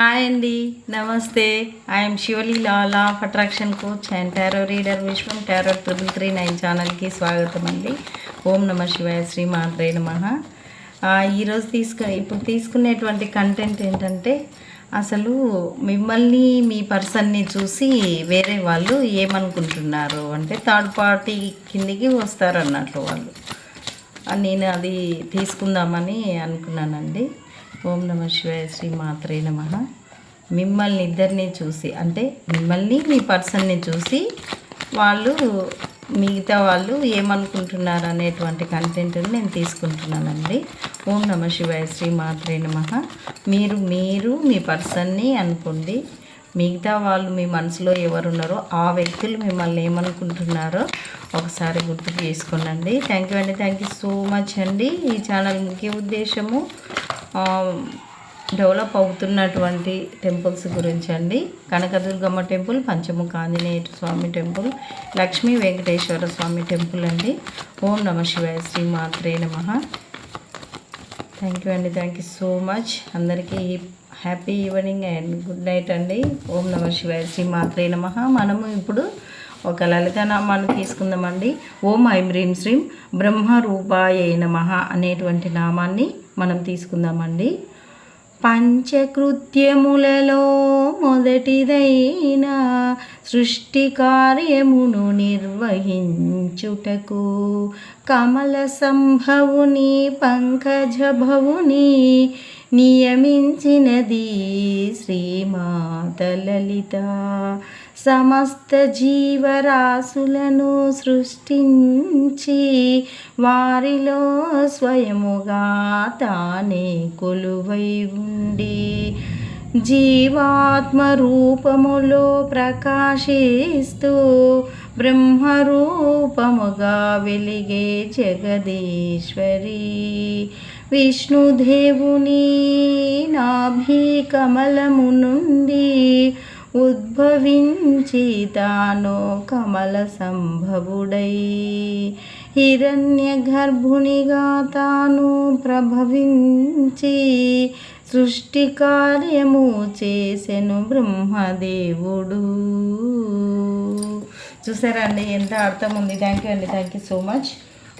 Hi అండి నమస్తే. I'm Shivali law law of attraction coach and tarot reader Vishwam tarot triple three nine ఛానల్కి స్వాగతం అండి. ఓం నమ శివాయ శ్రీ మాత్రే నమ. ఈరోజు తీసుకు ఇప్పుడు తీసుకునేటువంటి కంటెంట్ ఏంటంటే అసలు మిమ్మల్ని మీ పర్సన్ని చూసి వేరే వాళ్ళు ఏమనుకుంటున్నారు? అంటే థర్డ్ పార్టీ కిందికి వస్తారు అన్నట్లు వాళ్ళు నేను అది తీసుకుందామని అనుకున్నానండి. ఓం నమ శివాయ శ్రీ మాత్రే నమ. మిమ్మల్ని ఇద్దరిని చూసి అంటే మిమ్మల్ని మీ పర్సన్ని చూసి వాళ్ళు మిగతా వాళ్ళు ఏమనుకుంటున్నారు అనేటువంటి కంటెంట్ని నేను తీసుకుంటున్నానండి. ఓం నమ శివాయ శ్రీ మాత్రే నమ. మీరు మీరు మీ పర్సన్ని అనుకోండి. మిగతా వాళ్ళు మీ మనసులో ఎవరున్నారో ఆ వ్యక్తులు మిమ్మల్ని ఏమనుకుంటున్నారో ఒకసారి గుర్తు చేసుకోనండి. థ్యాంక్ యూ అండి. థ్యాంక్ యూ సో మచ్ అండి. ఈ ఛానల్ ముఖ్య ఉద్దేశము డెవలప్ అవుతున్నటువంటి టెంపుల్స్ గురించి అండి Kanakadurgamma temple Panchamukha Anjaneya Swamy temple Lakshmi Venkateswara Swamy temple అండి. ఓం నమ శివాయ శ్రీ మాత్రే నమ. థ్యాంక్ యూ అండి. థ్యాంక్ యూ సో మచ్ అందరికీ happy evening and good night అండి. ఓం నమ శివాయ శ్రీ మాత్రే నమ. మనము ఇప్పుడు ఒక లలితనామాన్ని తీసుకుందామండి. ఓం ఐం హ్రీం శ్రీం బ్రహ్మ రూపాయ నమ అనేటువంటి నామాన్ని మనం తీసుకుందామండి. పంచకృత్యములలో మొదటిదైన సృష్టి కార్యమును నిర్వహించుటకు కమల సంభవుని పంకజభవుని నియమించినది శ్రీమాత లలిత. సమస్త జీవరాశులను సృష్టించి వారిలో స్వయముగా తానే కొలువై ఉండి జీవాత్మ రూపములో ప్రకాశిస్తూ బ్రహ్మరూపముగా వెలిగే జగదీశ్వరి. విష్ణుదేవుని నాభి కమలము నుండి ఉద్భవించి తాను కమల సంభవుడై. హిరణ్య గర్భునిగా తాను ప్రభవించి సృష్టి కార్యము చేసెను బ్రహ్మదేవుడు. చూసారండి ఎంత అర్థం ఉంది. థ్యాంక్ యూ అండి. థ్యాంక్ యూ సో మచ్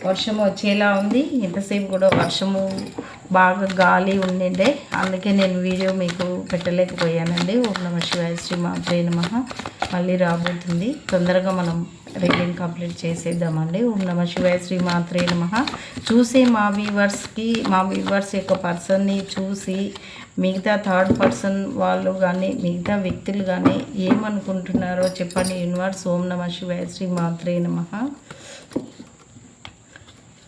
వర్షము వచ్చేలా ఉంది. ఎంతసేపు కూడా వర్షము బాగా గాలి ఉండిండే అందుకే నేను వీడియో మీకు పెట్టలేకపోయానండి. ఓం నమ శివాయ శ్రీ మాత్రే నమ. మళ్ళీ రాబోతుంది. తొందరగా మనం రీడింగ్ కంప్లీట్ చేసేద్దామండి. ఓం నమ శివాయ శ్రీ మాత్రే నమ. చూసే మా వ్యూవర్స్కి మా వ్యూవర్స్ యొక్క పర్సన్ని చూసి మిగతా థర్డ్ పర్సన్ వాళ్ళు కానీ మిగతా వ్యక్తులు కానీ ఏమనుకుంటున్నారో చెప్పండి. యూనివర్స్ ఓం నమ శివాయ శ్రీ మాత్రే నమ.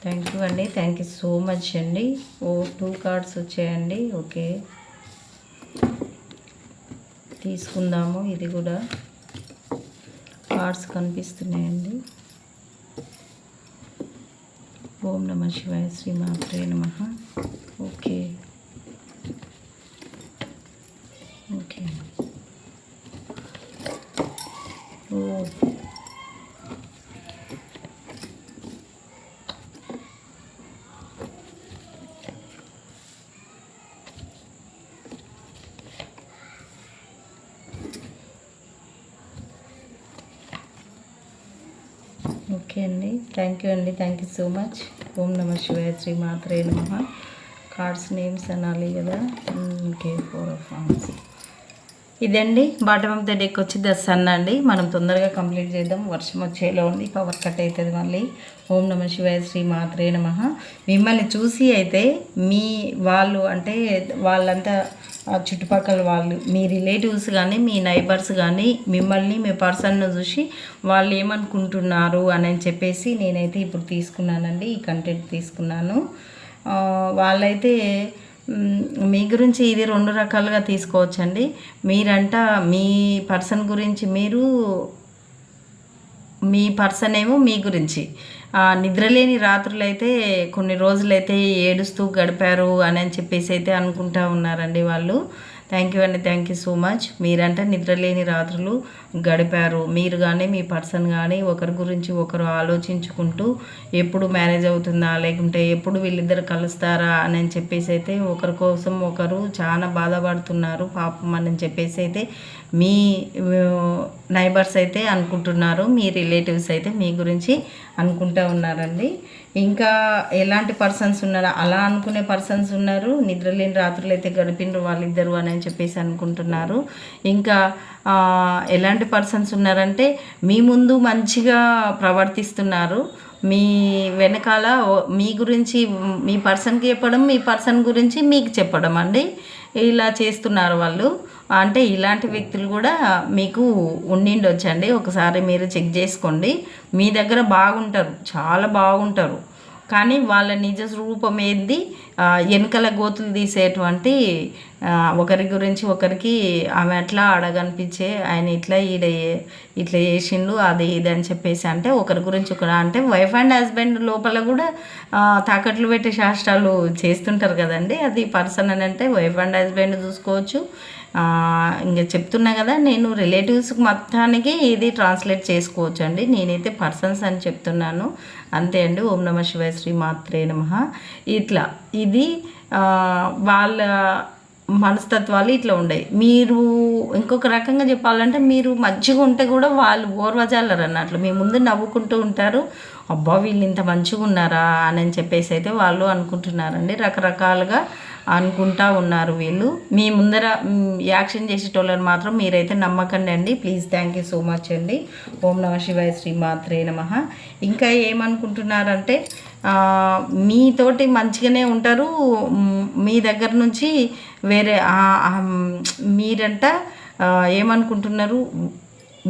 థ్యాంక్ యూ అండి థ్యాంక్ యూ సో మచ్ అండి ఓ టూ కార్డ్స్ వచ్చాయండి ఓకే తీసుకుందాము. ఇది కూడా కార్డ్స్ కనిపిస్తున్నాయండి. ఓం నమ శివాయ శ్రీ మాత్రే నమ ఓకే ఓకే ఓ ఓకే అండి. థ్యాంక్ యూ అండి. థ్యాంక్ యూ సో మచ్ ఓం నమ శివాయ శ్రీ మాత్రే నమ. కార్డ్స్ నేమ్స్ అనాలి కదా. ఇంకే ఫోర్ ఆఫ్ ఫామ్స్ ఇదండి బాటమ్ ఆఫ్ ద డెక్ వచ్చి ద సన్ అండి. మనం తొందరగా కంప్లీట్ చేద్దాం. వర్షం వచ్చేలా ఉంది. పవర్ కట్ అవుతుంది మళ్ళీ. ఓం నమ శివాయ శ్రీ మాత్రే నమ. మిమ్మల్ని చూసి అయితే మీ వాళ్ళు అంటే వాళ్ళంతా చుట్టుపక్కల వాళ్ళు మీ రిలేటివ్స్ కానీ మీ నైబర్స్ కానీ మిమ్మల్ని మీ పర్సన్ను చూసి వాళ్ళు ఏమనుకుంటున్నారు అని చెప్పేసి నేనైతే ఇప్పుడు తీసుకున్నానండి. ఈ కంటెంట్ తీసుకున్నాను. వాళ్ళైతే మీ గురించి ఇది రెండు రకాలుగా తీసుకోవచ్చండి. మీరంట మీ పర్సన్ గురించి మీరు మీ పర్సన్ ఏమో మీ గురించి. నిద్రలేని రాత్రులు అయితే కొన్ని రోజులైతే ఏడుస్తూ గడిపారు అని చెప్పేసి అయితే అనుకుంటా ఉన్నారండి వాళ్ళు. థ్యాంక్ యూ అండి థ్యాంక్ యూ సో మచ్ మీరంటే నిద్రలేని రాత్రులు గడిపారు. మీరు కానీ మీ పర్సన్ కానీ ఒకరి గురించి ఒకరు ఆలోచించుకుంటూ ఎప్పుడు మ్యారేజ్ అవుతుందా లేకుంటే ఎప్పుడు వీళ్ళిద్దరు కలుస్తారా అని చెప్పేసి అయితే ఒకరి కోసం ఒకరు చాలా బాధపడుతున్నారు. పాపం అని చెప్పేసి అయితే మీ నైబర్స్ అయితే అనుకుంటున్నారు మీ రిలేటివ్స్ అయితే మీ గురించి అనుకుంటూ ఉన్నారండి. ఇంకా ఎలాంటి పర్సన్స్ ఉన్నారు? అలా అనుకునే పర్సన్స్ ఉన్నారు. నిద్రలేని రాత్రులు అయితే గడిపినరు వాళ్ళిద్దరు అని చెప్పేసి అనుకుంటున్నారు. ఇంకా ఎలాంటి పర్సన్స్ ఉన్నారంటే మీ ముందు మంచిగా ప్రవర్తిస్తున్నారు. మీ వెనకాల మీ గురించి మీ పర్సన్కి చెప్పడం మీ పర్సన్ గురించి మీకు చెప్పడం అండి. ఇలా చేస్తున్నారు వాళ్ళు. అంటే ఇలాంటి వ్యక్తులు కూడా మీకు ఉండిండొచ్చండి. ఒకసారి మీరు చెక్ చేసుకోండి. మీ దగ్గర బాగుంటారు. చాలా బాగుంటారు. కానీ వాళ్ళ నిజ రూపం ఏంది? ఆ, వెనకల గోతులు తీసేటువంటి ఒకరి గురించి ఒకరికి ఆమె అట్లా అడగనిపించే ఆయన ఇట్లా ఈడ ఇట్లా చేసిండు అది ఇది అని చెప్పేసి అంటే ఒకరి గురించి ఒకరు అంటే వైఫ్ అండ్ హస్బెండ్ లోపల కూడా తాకట్లు పెట్టే శాస్త్రాలు చేస్తుంటారు కదండి. అది పర్సన్ అని అంటే వైఫ్ అండ్ హస్బెండ్ చూసుకోవచ్చు. ఇంకా చెప్తున్నా కదా నేను రిలేటివ్స్ మొత్తానికి ఇది ట్రాన్స్లేట్ చేసుకోవచ్చు అండి నేనైతే పర్సన్స్ అని చెప్తున్నాను. అంతే అండి. ఓం నమ శివాయ శ్రీ మాత్రే నమ. ఇట్లా ఇది వాళ్ళ మనస్తత్వాలు ఇట్లా ఉండేవి మీరు ఇంకొక రకంగా చెప్పాలంటే మీరు మంచిగా ఉంటే కూడా వాళ్ళు ఓర్వజాలరు అన్నట్లు. మీ ముందు నవ్వుకుంటూ ఉంటారు. అబ్బా వీళ్ళు ఇంత మంచిగా ఉన్నారా అని చెప్పేసి అయితే వాళ్ళు అనుకుంటున్నారండి. రకరకాలుగా అనుకుంటా ఉన్నారు వీళ్ళు. మీ ముందర యాక్షన్ చేసేటోళ్ళని మాత్రం మీరైతే నమ్మకండి అండి. Please thank you so much అండి. ఓం నమ శివాయ శ్రీ మాత్రే నమ. ఇంకా ఏమనుకుంటున్నారంటే మీతోటి మంచిగానే ఉంటారు. మీ దగ్గర నుంచి వేరే మీరంట ఏమనుకుంటున్నారు?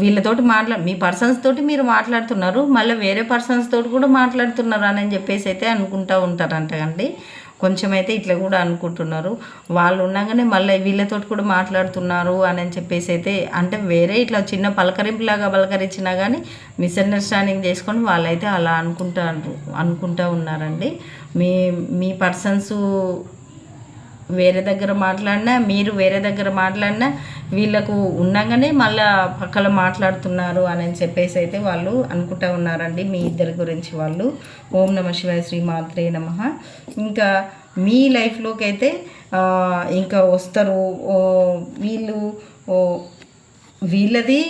వీళ్ళతోటి మాట్లా మీ పర్సన్స్ తోటి మీరు మాట్లాడుతున్నారు. మళ్ళీ వేరే పర్సన్స్ తోటి కూడా మాట్లాడుతున్నారు అని చెప్పేసి అయితే అనుకుంటూ ఉంటారంట అండి కొంచెం అయితే ఇట్లా కూడా అనుకుంటున్నారు. వాళ్ళు ఉండగానే మళ్ళీ వీళ్ళతోటి కూడా మాట్లాడుతున్నారు అని చెప్పేసి అయితే అంటే వేరే ఇట్లా చిన్న పలకరింపులాగా పలకరించినా కానీ మిస్అండర్స్టాండింగ్ చేసుకొని వాళ్ళైతే అలా అనుకుంటారు అనుకుంటూ ఉన్నారండి. మీ మీ పర్సన్స్ వేరే దగ్గర మాట్లాడినా మీరు వేరే దగ్గర మాట్లాడినా వీళ్ళకు ఉండగానే మళ్ళా పక్కన మాట్లాడుతున్నారు అని చెప్పేసి అయితే వాళ్ళు అనుకుంటా ఉన్నారండి మీ ఇద్దరి గురించి వాళ్ళు. ఓం నమ శివాయ శ్రీ మాత్రే నమ. ఇంకా మీ లైఫ్లోకి అయితే ఇంకా వస్తారు. వీళ్ళు ఓ, వీళ్ళది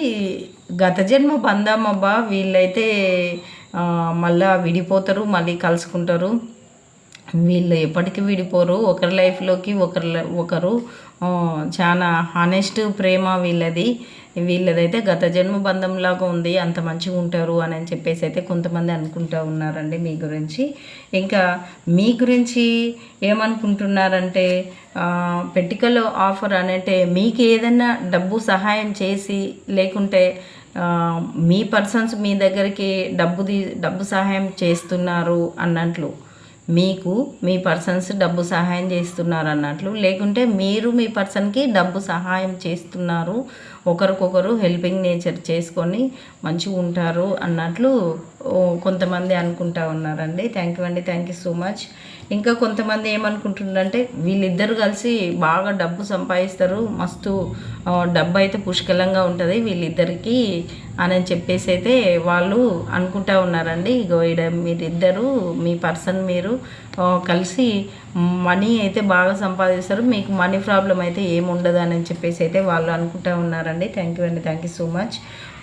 గత జన్మ బంధం అబ్బా. వీళ్ళైతే మళ్ళా విడిపోతారు మళ్ళీ కలుసుకుంటారు. వీళ్ళు ఎప్పటికీ విడిపోరు. ఒకరి లైఫ్లోకి ఒకరి ఒకరు చాలా హానెస్ట్ ప్రేమ వీళ్ళది. వీళ్ళదైతే గత జన్మ బంధంలాగా ఉంది అంత మంచిగా ఉంటారు అని అని చెప్పేసి అయితే కొంతమంది అనుకుంటూ ఉన్నారండి మీ గురించి. ఇంకా మీ గురించి ఏమనుకుంటున్నారంటే పెట్టుకల్ ఆఫర్ అనంటే మీకు ఏదైనా డబ్బు సహాయం చేసి లేకుంటే మీ పర్సన్స్ మీ దగ్గరికి డబ్బు డబ్బు సహాయం చేస్తున్నారు అన్నట్లు మీకు మీ పర్సన్స్ డబ్బు సహాయం చేస్తున్నారు అన్నట్లు లేకుంటే మీరు మీ పర్సన్కి డబ్బు సహాయం చేస్తున్నారు ఒకరికొకరు హెల్పింగ్ నేచర్ చేసుకొని మంచిగా ఉంటారు అన్నట్లు కొంతమంది అనుకుంటా ఉన్నారండి. థ్యాంక్ యూ అండి. థ్యాంక్ యూ సో మచ్ ఇంకా కొంతమంది ఏమనుకుంటున్నారంటే వీళ్ళిద్దరు కలిసి బాగా డబ్బు సంపాదిస్తారు మస్తు డబ్బు అయితే పుష్కలంగా ఉంటుంది. వీళ్ళిద్దరికీ అని చెప్పేసి అయితే వాళ్ళు అనుకుంటా ఉన్నారండి. ఇగో ఈడ మీరిద్దరు మీ పర్సన్ మీరు కలిసి మనీ అయితే బాగా సంపాదిస్తారు. మీకు మనీ ప్రాబ్లం అయితే ఏముండదు అని చెప్పేసి అయితే వాళ్ళు అనుకుంటా ఉన్నారండి. థ్యాంక్ యూ అండి. థ్యాంక్ యూ సో మచ్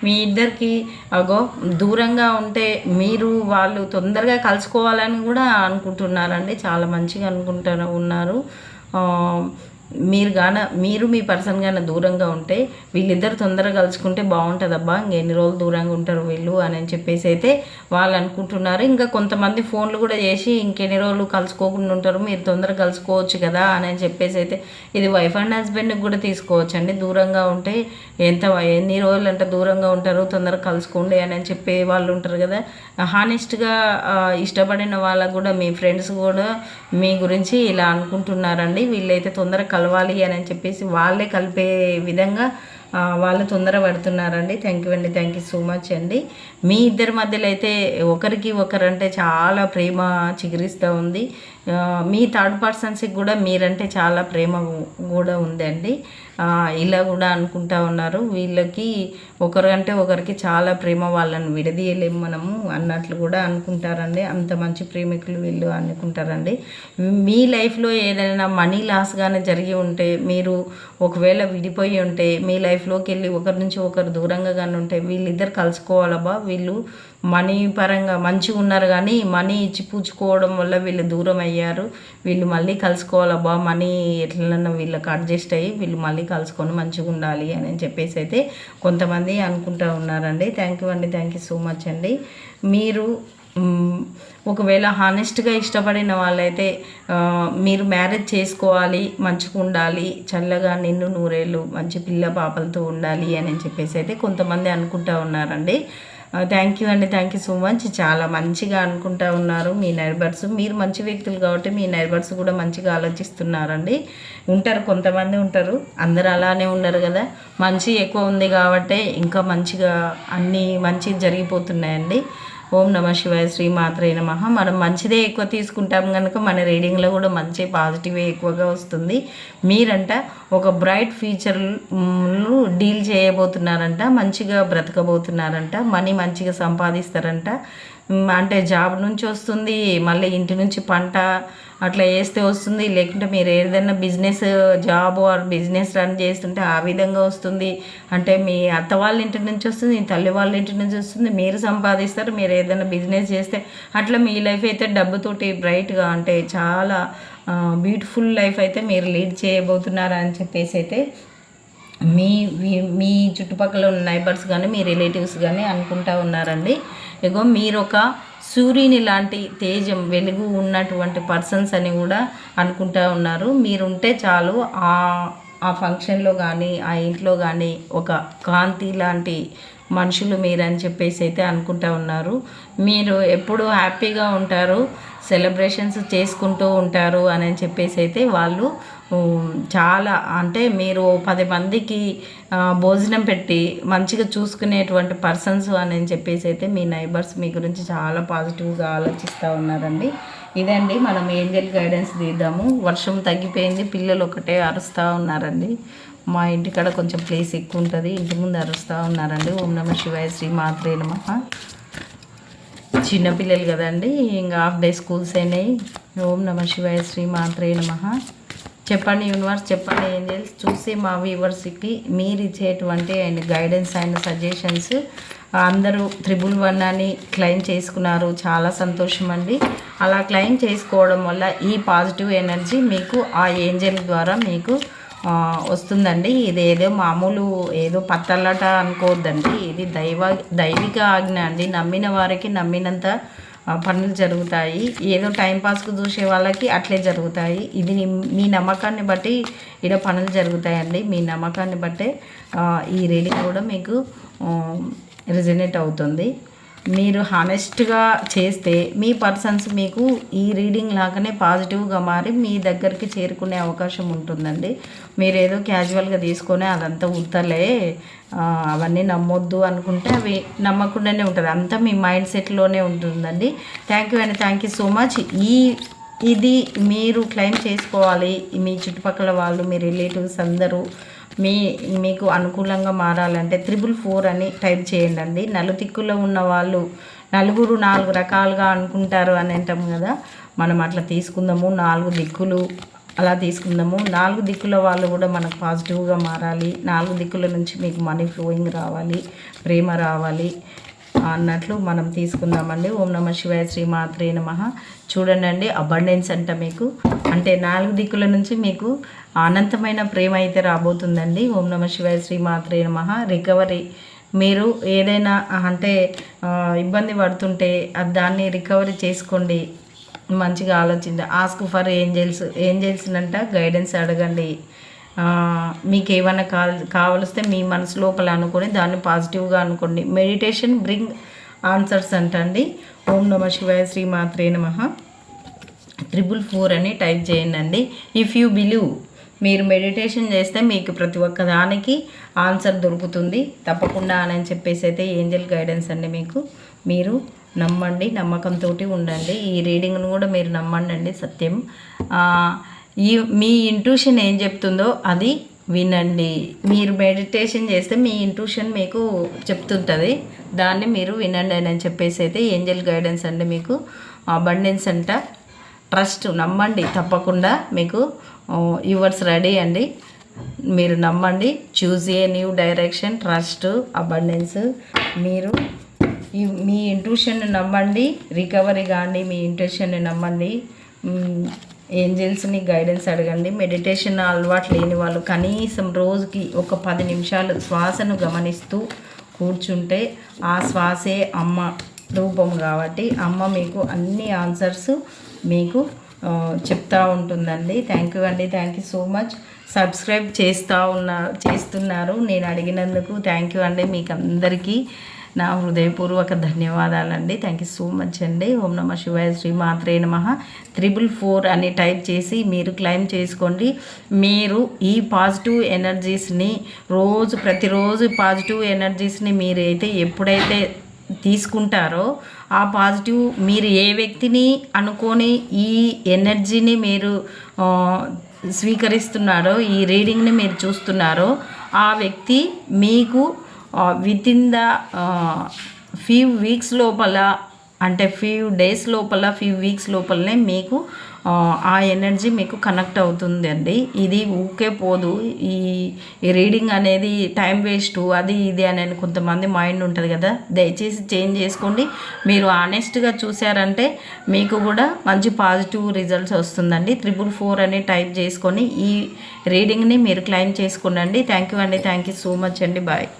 మీ ఇద్దరికి అగో దూరంగా ఉంటే మీరు వాళ్ళు తొందరగా కలుసుకోవాలని కూడా అనుకుంటున్నారండి. చాలా మంచిగా అనుకుంటూ ఉన్నారు. మీరు గాన మీరు మీ పర్సన్ గాన దూరంగా ఉంటే వీళ్ళిద్దరు తొందరగా కలుసుకుంటే బాగుంటుందబ్బా ఇంకెన్ని రోజులు దూరంగా ఉంటారు వీళ్ళు అని చెప్పేసి అయితే వాళ్ళు అనుకుంటున్నారు. ఇంకా కొంతమంది ఫోన్లు కూడా చేసి ఇంకెన్ని రోజులు కలుసుకోకుండా ఉంటారు మీరు తొందరగా కలుసుకోవచ్చు కదా అని చెప్పేసి అయితే ఇది వైఫ్ అండ్ హస్బెండ్కి కూడా తీసుకోవచ్చు అండి దూరంగా ఉంటే ఎంత ఎన్ని రోజులు అంటే దూరంగా ఉంటారు తొందరగా కలుసుకోండి అని అని చెప్పే వాళ్ళు ఉంటారు కదా. హానెస్ట్గా ఇష్టపడిన వాళ్ళకు కూడా మీ ఫ్రెండ్స్ కూడా మీ గురించి ఇలా అనుకుంటున్నారండి. వీళ్ళైతే తొందరగా కలవాలి అని చెప్పేసి వాళ్ళే కలిపే విధంగా వాళ్ళు తొందర పడుతున్నారండి. థ్యాంక్ యూ అండి. థ్యాంక్ యూ సో మచ్ అండి. మీ ఇద్దరి మధ్యలో అయితే ఒకరికి ఒకరంటే చాలా ప్రేమ చిగురిస్తూ ఉంది. మీ థర్డ్ పర్సన్స్కి కూడా మీరంటే చాలా ప్రేమ కూడా ఉందండి. ఇలా కూడా అనుకుంటా ఉన్నారు. వీళ్ళకి ఒకరికంటే ఒకరికి చాలా ప్రేమ వాళ్ళని విడదీయలేము మనము అన్నట్లు కూడా అనుకుంటారండి. అంత మంచి ప్రేమికులు వీళ్ళు అనుకుంటారండి. మీ లైఫ్లో ఏదైనా మనీ లాస్ కానీ జరిగి ఉంటే మీరు ఒకవేళ విడిపోయి ఉంటే మీ లైఫ్లోకి వెళ్ళి ఒకరి నుంచి ఒకరు దూరంగా కానీ ఉంటే వీళ్ళిద్దరు కలుసుకోవాలబ్బా. వీళ్ళు మనీ పరంగా మంచిగా ఉన్నారు కానీ మనీ ఇచ్చి పుచ్చుకోవడం వల్ల వీళ్ళు దూరం అయ్యారు. వీళ్ళు మళ్ళీ కలుసుకోవాలబ్బా మనీ ఎట్లన్నా వీళ్ళకి అడ్జస్ట్ అయ్యి వీళ్ళు మళ్ళీ కలుసుకొని మంచిగా ఉండాలి అని చెప్పేసి అయితే కొంతమంది అనుకుంటూ ఉన్నారండి. థ్యాంక్ యూ అండి. థ్యాంక్ యూ సో మచ్ అండి. మీరు ఒకవేళ హానెస్ట్గా ఇష్టపడిన వాళ్ళైతే మీరు మ్యారేజ్ చేసుకోవాలి మంచిగా ఉండాలి చల్లగా నిన్ను నూరేళ్ళు మంచి పిల్ల పాపలతో ఉండాలి అని చెప్పేసి అయితే కొంతమంది అనుకుంటా ఉన్నారండి. థ్యాంక్ యూ అండి థ్యాంక్ యూ సో మచ్ చాలా మంచిగా అనుకుంటా ఉన్నారు మీ నైబర్స్ మీరు మంచి వ్యక్తులు కాబట్టి మీ నైబర్స్ కూడా మంచిగా ఆలోచిస్తున్నారండి. ఉంటారు కొంతమంది ఉంటారు. అందరు అలానే ఉన్నారు కదా. మంచి ఎక్కువ ఉంది కాబట్టి ఇంకా మంచిగా అన్నీ మంచి జరిగిపోతున్నాయండి. ఓం నమ శివాయ శ్రీ మాత్రే నమ. మనం మంచిదే ఎక్కువ తీసుకుంటాం కనుక మన రీడింగ్లో కూడా మంచి పాజిటివే ఎక్కువగా వస్తుంది. మీరంట ఒక బ్రైట్ ఫ్యూచర్ డీల్ చేయబోతున్నారంట మంచిగా బ్రతకబోతున్నారంట మనీ మంచిగా సంపాదిస్తారంట. అంటే జాబ్ నుంచి వస్తుంది మళ్ళీ ఇంటి నుంచి పంట అట్లా వేస్తే వస్తుంది. లేకుంటే మీరు ఏదైనా business job or business run చేస్తుంటే ఆ విధంగా వస్తుంది. అంటే మీ అత్త వాళ్ళ ఇంటి నుంచి వస్తుంది మీ తల్లి వాళ్ళ ఇంటి నుంచి వస్తుంది. మీరు సంపాదిస్తారు మీరు ఏదైనా బిజినెస్ చేస్తే అట్లా మీ లైఫ్ అయితే డబ్బుతోటి బ్రైట్గా అంటే చాలా బ్యూటిఫుల్ లైఫ్ అయితే మీరు లీడ్ చేయబోతున్నారు అని చెప్పేసి అయితే మీ మీ- చుట్టుపక్కల ఉన్న నైబర్స్ కానీ మీ రిలేటివ్స్ కానీ అనుకుంటా ఉన్నారండి. ఇగో మీరు ఒక సూర్యుని లాంటి తేజం వెలుగు ఉన్నటువంటి పర్సన్స్ అని కూడా అనుకుంటా ఉన్నారు. మీరుంటే చాలు ఆ ఆ ఫంక్షన్లో కానీ ఆ ఇంట్లో కానీ ఒక కాంతి లాంటి మనుషులు మీరని చెప్పేసి అయితే అనుకుంటా ఉన్నారు. మీరు ఎప్పుడు హ్యాపీగా ఉంటారు సెలబ్రేషన్స్ చేసుకుంటూ ఉంటారు అని చెప్పేసి అయితే వాళ్ళు చాలా అంటే మీరు పది మందికి భోజనం పెట్టి మంచిగా చూసుకునేటువంటి పర్సన్స్ అని చెప్పేసి అయితే మీ నైబర్స్ మీ గురించి చాలా పాజిటివ్గా ఆలోచిస్తూ ఉన్నారండి. ఇదండి మనం ఏంజల్ గైడెన్స్ తీద్దాము. వర్షం తగ్గిపోయింది పిల్లలు ఒకటే అరుస్తూ ఉన్నారండి. మా ఇంటికాడ కొంచెం ప్లేస్ ఎక్కువ ఉంటుంది ఇంటి ముందు అరుస్తూ ఉన్నారండి. ఓం నమ శివాయ శ్రీ మాత్రే నమ. చిన్నపిల్లలు కదండి ఇంకా హాఫ్ డే స్కూల్స్ అయినాయి. ఓం నమ శివాయ శ్రీ మాత్రే నమ. చెప్పండి యూనివర్స్ చెప్పండి ఏంజల్స్. చూసి మా వ్యూవర్స్కి మీరు ఇచ్చేటువంటి అండ్ గైడెన్స్ అండ్ సజెషన్స్ అందరూ త్రిబుల్ వన్ అని క్లెయిమ్ చేసుకున్నారు. చాలా సంతోషం అండి. అలా క్లెయిమ్ చేసుకోవడం వల్ల ఈ పాజిటివ్ ఎనర్జీ మీకు ఆ ఏంజల్ ద్వారా మీకు వస్తుందండి. ఇది ఏదో మామూలు ఏదో పత్తల్లట అనుకోవద్దండి. ఇది దైవ దైవిక ఆజ్ఞ అండి. నమ్మిన వారికి నమ్మినంత పనులు జరుగుతాయి. ఏదో టైంపాస్కు చూసే వాళ్ళకి అట్లే జరుగుతాయి. ఇది మీ నమ్మకాన్ని బట్టి ఇక్కడ పనులు జరుగుతాయండి. మీ నమ్మకాన్ని బట్టే ఈ రీడింగ్ కూడా మీకు రిజనేట్ అవుతుంది. మీరు హానెస్ట్గా చేస్తే మీ పర్సన్స్ మీకు ఈ రీడింగ్ లాగానే పాజిటివ్గా మారి మీ దగ్గరికి చేరుకునే అవకాశం ఉంటుందండి. మీరు ఏదో క్యాజువల్గా తీసుకొని అదంతా ఉత్తలే అవన్నీ నమ్మొద్దు అనుకుంటే అవి నమ్మకుండానే ఉంటుంది. అంతా మీ మైండ్ సెట్లోనే ఉంటుందండి. థ్యాంక్ యూ అండి థ్యాంక్ యూ సో మచ్ ఈ ఇది మీరు క్లెయిమ్ చేసుకోవాలి. మీ చుట్టుపక్కల వాళ్ళు మీ రిలేటివ్స్ అందరూ. మీ మీకు అనుకూలంగా మారాలంటే త్రిబుల్ ఫోర్ అని టైప్ చేయండి అండి. నలుదిక్కులో ఉన్న వాళ్ళు నలుగురు నాలుగు రకాలుగా అనుకుంటారు అని అంటాం కదా. మనం అట్లా తీసుకుందాము నాలుగు దిక్కులు అలా తీసుకుందాము. నాలుగు దిక్కుల వాళ్ళు కూడా మనకు పాజిటివ్గా మారాలి. నాలుగు దిక్కుల నుంచి మీకు మనీ ఫ్లోయింగ్ రావాలి ప్రేమ రావాలి అన్నట్లు మనం తీసుకుందామండి. ఓం నమ శివాయ శ్రీ మాత్రే నమ. చూడండి అండి అబండెన్స్ అంట మీకు. అంటే నాలుగు దిక్కుల నుంచి మీకు అనంతమైన ప్రేమ అయితే రాబోతుందండి. ఓం నమ శివాయ శ్రీ మాత్రే నమ. రికవరీ. మీరు ఏదైనా అంటే ఇబ్బంది పడుతుంటే దాన్ని రికవరీ చేసుకోండి. మంచిగా ఆలోచించండి. Ask for angels. ఏంజల్స్ అంట గైడెన్స్ అడగండి. మీకు ఏమైనా కావలిస్తే మీ మనసు లోపల అనుకొని దాన్ని పాజిటివ్గా అనుకోండి. మెడిటేషన్ బ్రింగ్ ఆన్సర్స్ అంటండి. ఓం నమ శివాయ శ్రీ మాత్రే నమ. త్రిబుల్ ఫోర్ అని టైప్ చేయండి ఇఫ్ యూ బిలీవ్ మీరు మెడిటేషన్ చేస్తే మీకు ప్రతి ఒక్క దానికి ఆన్సర్ దొరుకుతుంది. తప్పకుండా అని చెప్పేసి అయితే ఏంజల్ గైడెన్స్ అండి మీకు. మీరు నమ్మండి నమ్మకంతో ఉండండి. ఈ రీడింగ్ను కూడా మీరు నమ్మండి అండి సత్యం ఈ మీ ఇంట్యూషన్ ఏం చెప్తుందో అది వినండి. మీరు మెడిటేషన్ చేస్తే మీ ఇంట్యూషన్ మీకు చెప్తుంటుంది. దాన్ని మీరు వినండి అని చెప్పేసి అయితే ఏంజల్ గైడెన్స్ అండి మీకు. అబండెన్స్ అంట. ట్రస్ట్ నమ్మండి తప్పకుండా మీకు. యువర్స్ రెడీ అండి. మీరు నమ్మండి. Choose a new direction trust abundance మీరు ఈ- మీ ఇంట్యూషన్ నమ్మండి. రికవరీ కానీ మీ ఇంట్యూషన్ని నమ్మండి. మ్, ఏంజల్స్ని గైడెన్స్ అడగండి. మెడిటేషన్ అలవాటు లేని వాళ్ళు కనీసం రోజుకి ఒక పది నిమిషాలు శ్వాసను గమనిస్తూ కూర్చుంటే ఆ శ్వాసే అమ్మ రూపం కాబట్టి అమ్మ మీకు అన్ని ఆన్సర్స్ మీకు చెప్తూ ఉంటుందండి. థ్యాంక్ యూ అండి. Thank you so much subscribe చేస్తూ ఉన్నారు చేస్తున్నారు. నేను అడిగినందుకు థ్యాంక్ యూ అండి మీకు అందరికీ. నా హృదయపూర్వక ధన్యవాదాలండి. థ్యాంక్ యూ సో మచ్ అండి. ఓం నమ శివాయ శ్రీ మాత్రే నమ. త్రిబుల్ ఫోర్ అని టైప్ చేసి మీరు క్లైమ్ చేసుకోండి. మీరు ఈ పాజిటివ్ ఎనర్జీస్ని రోజు ప్రతిరోజు పాజిటివ్ ఎనర్జీస్ని మీరైతే ఎప్పుడైతే తీసుకుంటారో ఆ పాజిటివ్ మీరు ఏ వ్యక్తిని అనుకొని ఈ ఎనర్జీని మీరు స్వీకరిస్తున్నారో ఈ రీడింగ్ని మీరు చూస్తున్నారో ఆ వ్యక్తి మీకు with in the few weeks లోపల అంటే ఫ్యూ డేస్ లోపల ఫ్యూ వీక్స్ లోపలనే మీకు ఆ, ఎనర్జీ మీకు కనెక్ట్ అవుతుంది అండి ఇది ఊకే పోదు. ఈ ఈ రీడింగ్ అనేది టైం వేస్ట్ అది ఇది అని కొంతమంది మైండ్ ఉంటుంది కదా. దయచేసి చేంజ్ చేసుకోండి. మీరు ఆనెస్ట్గా చూసారంటే మీకు కూడా మంచి పాజిటివ్ రిజల్ట్స్ వస్తుందండి. త్రిబుల్ ఫోర్ అని టైప్ చేసుకొని ఈ రీడింగ్ని మీరు క్లైమ్ చేసుకోండి. థ్యాంక్ యూ అండి. థ్యాంక్ యూ సో మచ్ అండి. బాయ్.